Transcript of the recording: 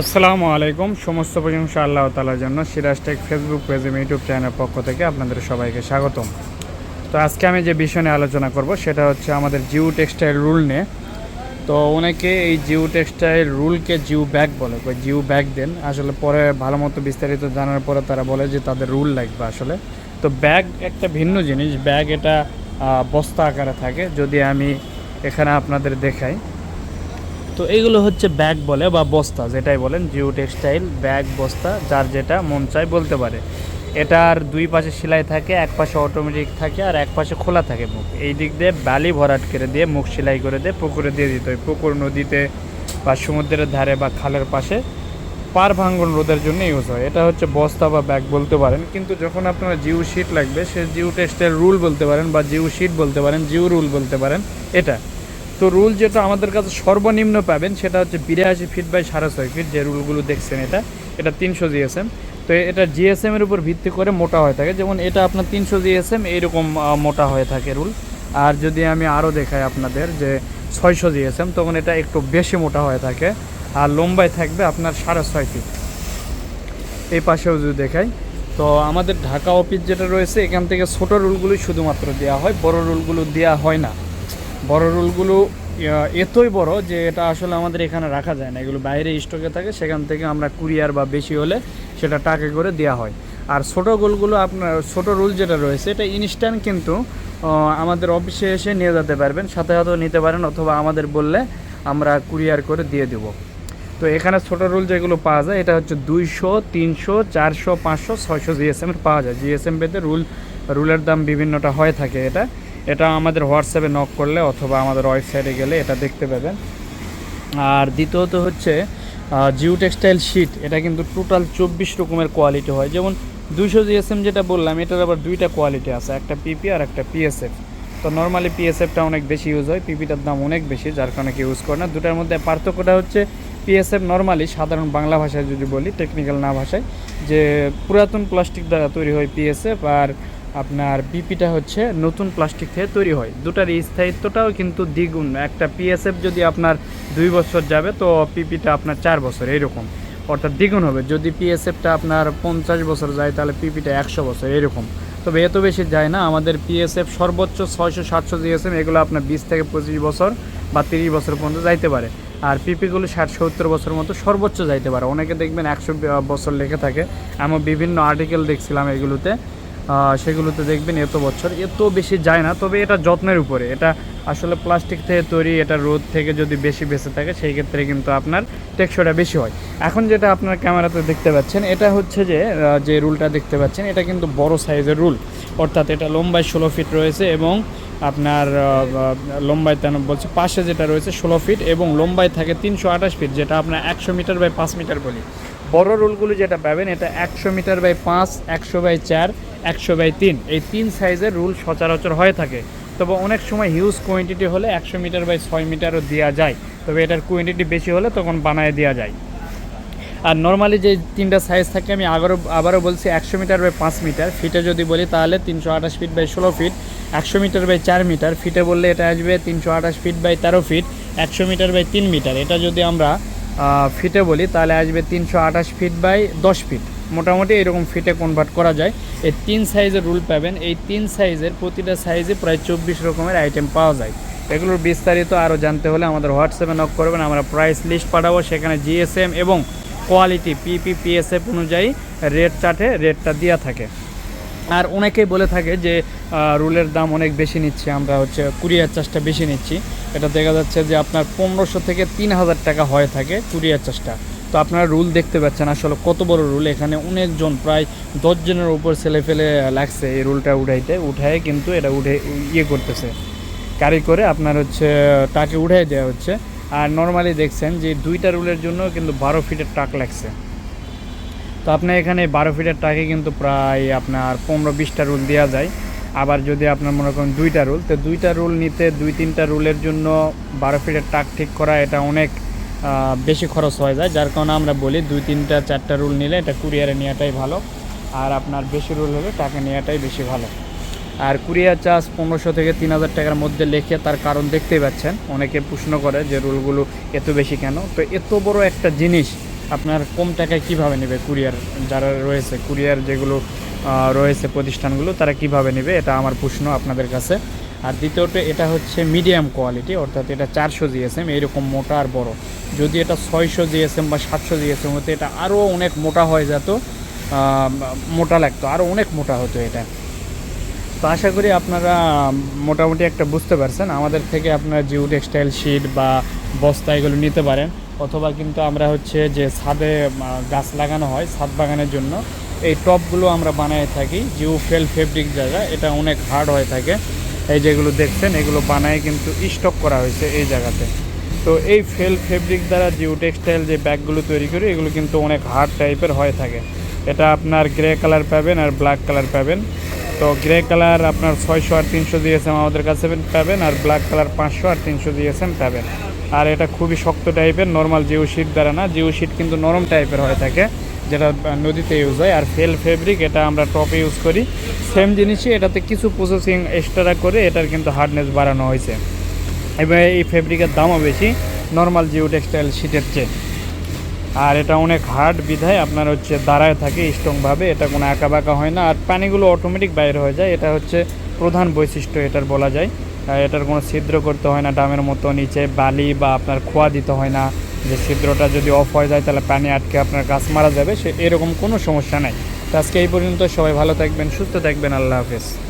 আসসালামু আলাইকুম। সমস্ত প্রশংসা আল্লাহ তালার জন্য। সিরাজ টেক ফেসবুক পেজ এবং ইউটিউব চ্যানেলের পক্ষ থেকে আপনাদের সবাইকে স্বাগতম। তো আজকে আমি যে বিষয় নিয়ে আলোচনা করব, সেটা হচ্ছে আমাদের জিও টেক্সটাইল রুল নিয়ে। তো অনেকে এই জিও টেক্সটাইল রুলকে জিও ব্যাগ বলে জিও ব্যাগ দেন। আসলে পরে ভালো মতো বিস্তারিত জানার পরে তারা বলে যে তাদের রুল লাগবে আসলে। তো ব্যাগ একটা ভিন্ন জিনিস। ব্যাগ এটা বস্তা আকারে থাকে। যদি আমি এখানে আপনাদের দেখাই তো এইগুলো হচ্ছে ব্যাগ বলে বা বস্তা যেটাই বলেন, জিও টেক্সটাইল, ব্যাগ, বস্তা, যার যেটা মন চায় বলতে পারে। এটার দুই পাশে সেলাই থাকে, এক পাশে অটোমেটিক থাকে আর এক পাশে খোলা থাকে মুখ। এই দিক দিয়ে বালি ভরাট করে দিয়ে মুখ সেলাই করে দিয়ে পুকুরে দিয়ে দিতে হয়। পুকুর নদীতে বা সমুদ্রের ধারে বা খালের পাশে পার ভাঙ্গন রোদের জন্য ইউজ হয়। এটা হচ্ছে বস্তা বা ব্যাগ বলতে পারেন। কিন্তু যখন আপনার জিও শিট লাগবে, সে জিও টেক্সটাইল রুল বলতে পারেন বা জিও শিট বলতে পারেন, জিও রুল বলতে পারেন, এটা। তো রুল যেটা আমাদের কাছে সর্বনিম্ন পাবেন, সেটা হচ্ছে বিরাশি ফিট বাই সাড়ে ছয় ফিট যে রুলগুলো দেখছেন এটা এটা তিনশো জিএসএম। তো এটা জিএসএম এর উপর ভিত্তি করে মোটা হয়ে থাকে। যেমন এটা আপনার তিনশো জিএসএম এইরকম মোটা হয়ে থাকে রুল। আর যদি আমি আরও দেখাই আপনাদের যে ছয়শো জিএসএম, তখন এটা একটু বেশি মোটা হয়ে থাকে আর লম্বায় থাকবে আপনার সাড়ে ছয় ফিট। এই পাশেও যদি দেখাই, তো আমাদের ঢাকা অফিস যেটা রয়েছে, এখান থেকে ছোটো রুলগুলোই শুধুমাত্র দেওয়া হয়, বড় রুলগুলো দেওয়া হয় না। বড় রুলগুলো এতই বড় যে এটা আসলে আমাদের এখানে রাখা যায় না। এগুলো বাইরে স্টকে থাকে, সেখান থেকে আমরা কুরিয়ার বা বেশি হলে সেটা টাকা করে দেওয়া হয়। আর ছোটো গোলগুলো আপনার, ছোটো রুল যেটা রয়েছে, এটা ইনস্ট্যান্ট কিন্তু আমাদের অফিসে এসে নিয়ে যেতে পারবেন, সাথে সাথেও নিতে পারেন অথবা আমাদের বললে আমরা কুরিয়ার করে দিয়ে দেবো। তো এখানে ছোটো রুল যেগুলো পাওয়া যায়, এটা হচ্ছে দুইশো, তিনশো, চারশো, পাঁচশো, ছয়শো জিএসএম এর পাওয়া যায়। জিএসএম পেতে রুল, রুলের দাম বিভিন্নটা হয়ে থাকে এটা। এটা আমাদের হোয়াটসঅ্যাপে নক করলে অথবা আমাদের ওয়েবসাইটে গেলে এটা দেখতে পাবেন। আর দ্বিতীয়ত হচ্ছে জিও টেক্সটাইল শিট, এটা কিন্তু টোটাল চব্বিশ রকমের কোয়ালিটি হয়। যেমন দুইশো জিএসএম যেটা বললাম, এটার আবার দুইটা কোয়ালিটি আছে, একটা পিপি আর একটা পিএসএফ। তো নর্মালি পিএসএফটা অনেক বেশি ইউজ হয়, পিপিটার দাম অনেক বেশি, যার কারণে কেউ ইউজ করে না। দুটার মধ্যে পার্থক্যটা হচ্ছে, পিএসএফ নর্মালি সাধারণ বাংলা ভাষায় যদি বলি টেকনিক্যাল না ভাষায়, যে পুরাতন প্লাস্টিক দ্বারা তৈরি হয় পিএসএফ আর আপনার পিপিটা হচ্ছে নতুন প্লাস্টিক থেকে তৈরি হয়। দুটার স্থায়িত্বটাও কিন্তু দ্বিগুণ। একটা পিএসএফ যদি আপনার দুই বছর যাবে, তো পিপিটা আপনার চার বছর, এইরকম। অর্থাৎ দ্বিগুণ হবে। যদি পিএসএফটা আপনার পঞ্চাশ বছর যায়, তাহলে পিপিটা একশো বছর এরকম তবে এত বেশি যায় না। আমাদের পিএসএফ সর্বোচ্চ ছয়শো, সাতশো জিএসএম এগুলো আপনার বিশ থেকে পঁচিশ বছর বা তিরিশ বছর পর্যন্ত যাইতে পারে। আর পিপিগুলো ষাট, সত্তর বছর মতো সর্বোচ্চ যাইতে পারে। অনেকে দেখবেন একশো বছর লেখে থাকে। এমন বিভিন্ন আর্টিকেল দেখছিলাম এগুলোতে। সেগুলোতে দেখবেন এত বছর, এত বেশি যায় না, তবে এটা যত্নের উপরে। এটা আসলে প্লাস্টিক থেকে তৈরি, এটা রোদ থেকে যদি বেশি বেঁচে থাকে, সেই ক্ষেত্রে কিন্তু আপনার টেকসইটা বেশি হয়। এখন যেটা আপনার ক্যামেরাতে দেখতে পাচ্ছেন, এটা হচ্ছে যে যে রুলটা দেখতে পাচ্ছেন, এটা কিন্তু বড় সাইজের রুল। অর্থাৎ এটা লম্বায় ষোলো ফিট রয়েছে এবং আপনার লম্বায় তেন, বলছে পাশে যেটা রয়েছে ষোলো ফিট এবং লম্বায় থাকে তিনশো আঠাশ ফিট, যেটা আপনার একশো মিটার বাই পাঁচ মিটার বলি। বড় রুলগুলো যেটা পাবেন, এটা একশো মিটার বাই পাঁচ, একশো বাই চার একশো বাই তিন। এই তিন সাইজের রুল সচরাচর হয়ে থাকে। তবে অনেক সময় হিউজ কোয়ান্টিটি হলে একশো মিটার বাই ছয় মিটারও দেওয়া যায়। তবে এটার কোয়ান্টিটি বেশি হলে তখন বানায় দেওয়া যায়। আর নর্মালি যে তিনটা সাইজ থাকে, আমি আবারও আবারও বলছি একশো মিটার বাই পাঁচ মিটার। ফিটে যদি বলি তাহলে তিনশো আঠাশ ফিট বাই ষোলো ফিট। একশো মিটার বাই চার মিটার। ফিটে বললে এটা আসবে তিনশো আঠাশ ফিট বাই তেরো ফিট। একশো মিটার বাই তিন মিটার। এটা যদি আমরা ফিটে বলি তাহলে আসবে তিনশো আঠাশ ফিট বাই দশ ফিট। মোটামুটি এরকম ফিটে কনভার্ট করা যায়। এই তিন সাইজের রুল পাবেন। এই তিন সাইজের প্রতিটা সাইজে প্রায় চব্বিশ রকমের আইটেম পাওয়া যায়। এগুলোর বিস্তারিত আরও জানতে হলে আমাদের হোয়াটসঅ্যাপে নক করবেন। আমরা প্রাইস লিস্ট পাঠাবো। সেখানে জিএসএম এবং কোয়ালিটি পিপি পিএসএফ অনুযায়ী রেট চার্টে রেটটা দেওয়া থাকে। আর অনেকেই বলে থাকে যে রুলের দাম অনেক বেশি নিচ্ছে। আমরা হচ্ছে কুরিয়ার চার্জটা বেশি নিচ্ছি। এটা দেখা যাচ্ছে যে আপনার পনেরোশো থেকে তিন হাজার টাকা হয়ে থাকে কুরিয়ার চার্জটা তো আপনারা রুল দেখতে পাচ্ছেন আসলে কত বড় রুল। এখানে অনেকজন প্রায় দশজনের উপর ছেলে ফেলে লাগছে এই রুলটা উঠাইতে। উঠায় কিন্তু এটা উঠে ইয়ে করতেছে। ক্যারি করে আপনার হচ্ছে টাকে উঠাই দেওয়া হচ্ছে। আর নর্মালি দেখছেন যে দুইটা রুলের জন্য কিন্তু বারো ফিটের টাক লাগছে। তো আপনার এখানে বারো ফিটের টাকে কিন্তু প্রায় আপনার পনেরো বিশটা রুল দেওয়া যায়। আবার যদি আপনার মনে করেন দুইটা রুল, তো দুইটা রুল নিতে দুই তিনটা রুলের জন্য বারো ফিটের টাক ঠিক করা এটা অনেক বেশি খরচ হয়ে যায়। যার কারণে আমরা বলি দুই, তিনটা, চারটা রুল নিলে এটা কুরিয়ারে নেওয়াটাই ভালো। আর আপনার বেশি রুল হলে টাকা নেওয়াটাই বেশি ভালো। আর কুরিয়ার চার্জ পনেরোশো থেকে তিন হাজার টাকার মধ্যে লেখে তার কারণ দেখতেই পাচ্ছেন। অনেকে প্রশ্ন করে যে রুলগুলো এত বেশি কেন? তো এত বড় একটা জিনিস আপনার কম টাকায় কীভাবে নেবে কুরিয়ার? যারা রয়েছে, কুরিয়ার যেগুলো রয়েছে প্রতিষ্ঠানগুলো, তারা কীভাবে নেবে? এটা আমার প্রশ্ন আপনাদের কাছে। আর দ্বিতীয়ত এটা হচ্ছে মিডিয়াম কোয়ালিটি অর্থাৎ এটা চারশো জিএসএম, এইরকম মোটা আর বড়। যদি এটা ছয়শো জিএসএম বা সাতশো জিএসএম হতো, এটা আরও অনেক মোটা হয়ে যেত মোটা লাগতো আরও অনেক মোটা হতো এটা। তো আশা করি আপনারা মোটামুটি একটা বুঝতে পারছেন, আমাদের থেকে আপনারা জিও টেক্সটাইল শিট বা বস্তা এগুলো নিতে পারেন, অথবা কিন্তু আমরা হচ্ছে যে ছাদে গাছ লাগানো হয় ছাদ বাগানের জন্য, এই টপগুলো আমরা বানিয়ে থাকি জিও ফেল ফেব্রিক জায়গা, এটা অনেক হার্ড হয়ে থাকে। এই যেগুলো দেখছেন, এগুলো বানায় কিন্তু স্টক করা হয়েছে এই জায়গাতে। তো এই ফেল ফেব্রিক দ্বারা জিও টেক্সটাইল যে ব্যাগগুলো তৈরি করি, এগুলো কিন্তু অনেক হার্ড টাইপের হয়ে থাকে। এটা আপনার গ্রে কালার পাবেন আর ব্ল্যাক কালার পাবেন। তো গ্রে কালার আপনার ছয়শো আর তিনশো দিয়েছেন আমাদের কাছে পাবেন আর ব্ল্যাক কালার পাঁচশো আর তিনশো দিয়েছেন পাবেন। আর এটা খুবই শক্ত টাইপের নর্মাল জিও শিট দ্বারা না, জিও শিট কিন্তু নরম টাইপের হয়ে থাকে। যেটা নদীতে ইউজ হয়, আর ফেল ফেব্রিক এটা আমরা টপে ইউজ করি। সেম জিনিসই, এটাতে কিছু প্রসেসিং এক্সট্রা করে এটার কিন্তু হার্ডনেস বাড়ানো হয়েছে। এবার এই ফেব্রিকের দামও বেশি নর্মাল জিও টেক্সটাইল শিটের চেয়ে। আর এটা অনেক হার্ড বিধায় আপনার হচ্ছে দাঁড়ায় থাকে স্ট্রংভাবে এটা কোনো আঁকা বাঁকা হয় না। আর পানিগুলো অটোমেটিক বাইরে হয়ে যায়, এটা হচ্ছে প্রধান বৈশিষ্ট্য এটার বলা যায়। এটার কোনো ছিদ্র করতে হয় না ডামের মতো নিচে বালি বা আপনার খোয়া দিতে হয় না। যে ছিদ্রটা যদি অফ হয়ে যায়, তাহলে পানি আটকে আপনার গাছ মারা যাবে। সে এরকম কোনো সমস্যা নাই। তো আজকে এই পর্যন্ত সবাই ভালো থাকবেন, সুস্থ থাকবেন। আল্লাহ হাফেজ।